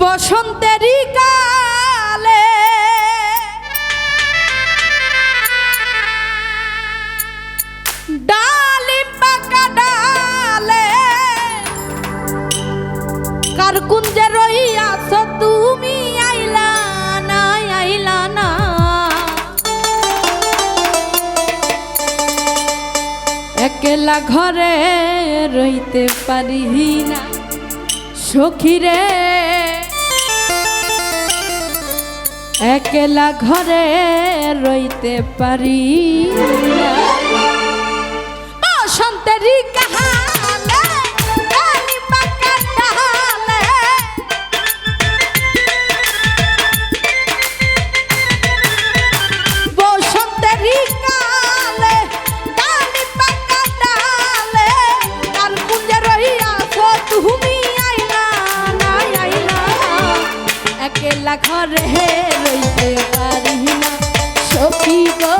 বসন্তেরই কালে। ডালিম পাকা ডালে কার কুঞ্জে রইয়াছ তুমি, আইলা না আইলা না। একলা ঘরে রইতে পারি না, সখিরে। একলা ঘরে রইতে পারি শান্তি কাহা একলা ঘরে রইতে পারি না। সখী গো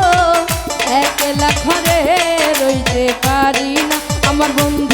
একলা ঘরে রইতে পারি না। আমার বন্ধু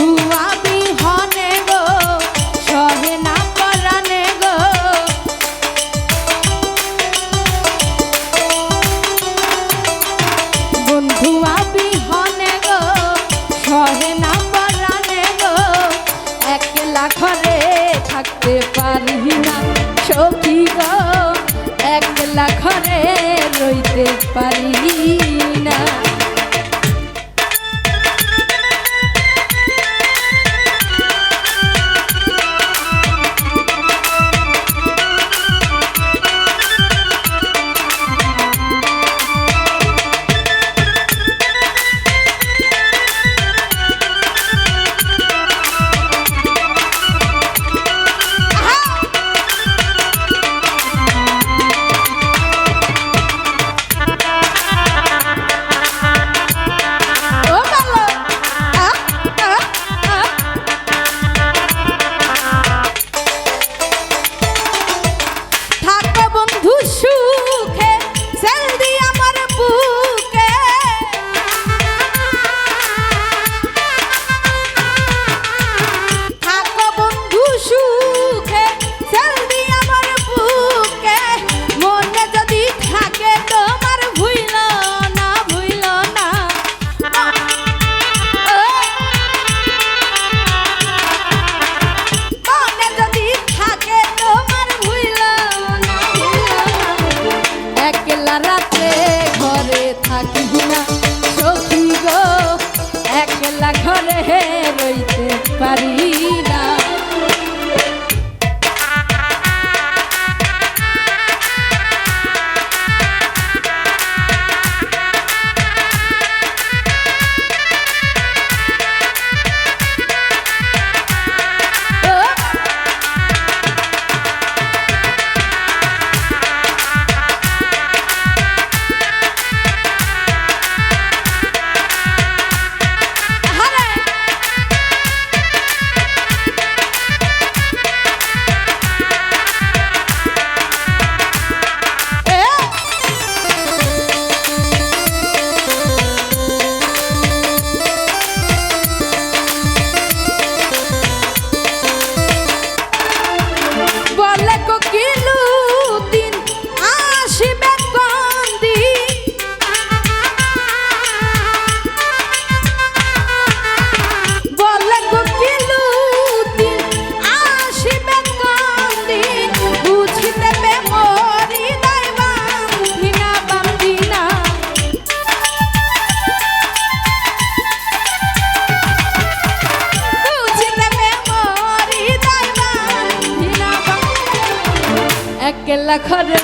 একলা ঘরে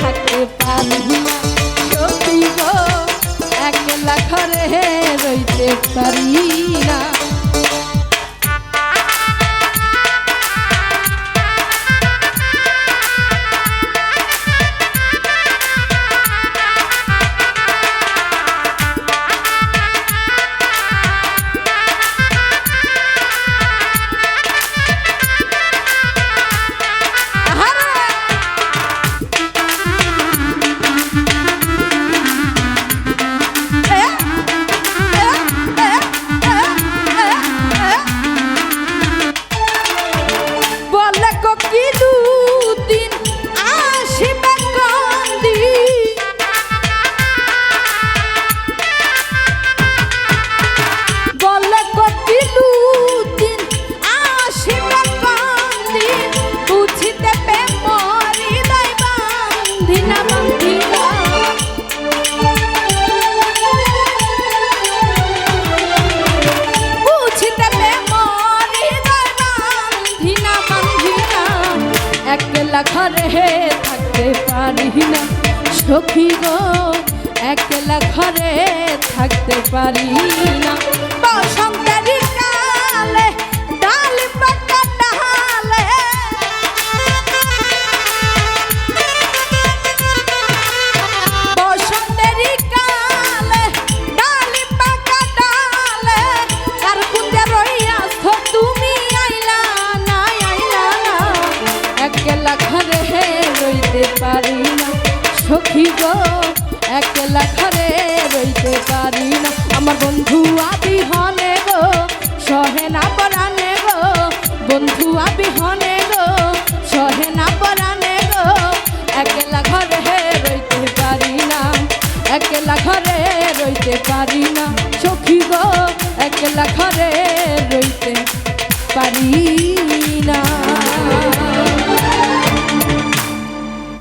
থাকতে পারি না। একলা ঘরে রইতে পারি না। একলা ঘরে থাকতে পারি না। সখী গো একলা ঘরে থাকতে পারি না। সখী গো, একলা ঘরে রইতে পারি না। আমার বন্ধু আবি হনে গো, সহে না পরানে গো। বন্ধু আবি হনে গো, সহে না পরানে গো। একলা ঘরে রইতে পারি না, একলা ঘরে রইতে পারি না। সখী গো, একলা ঘরে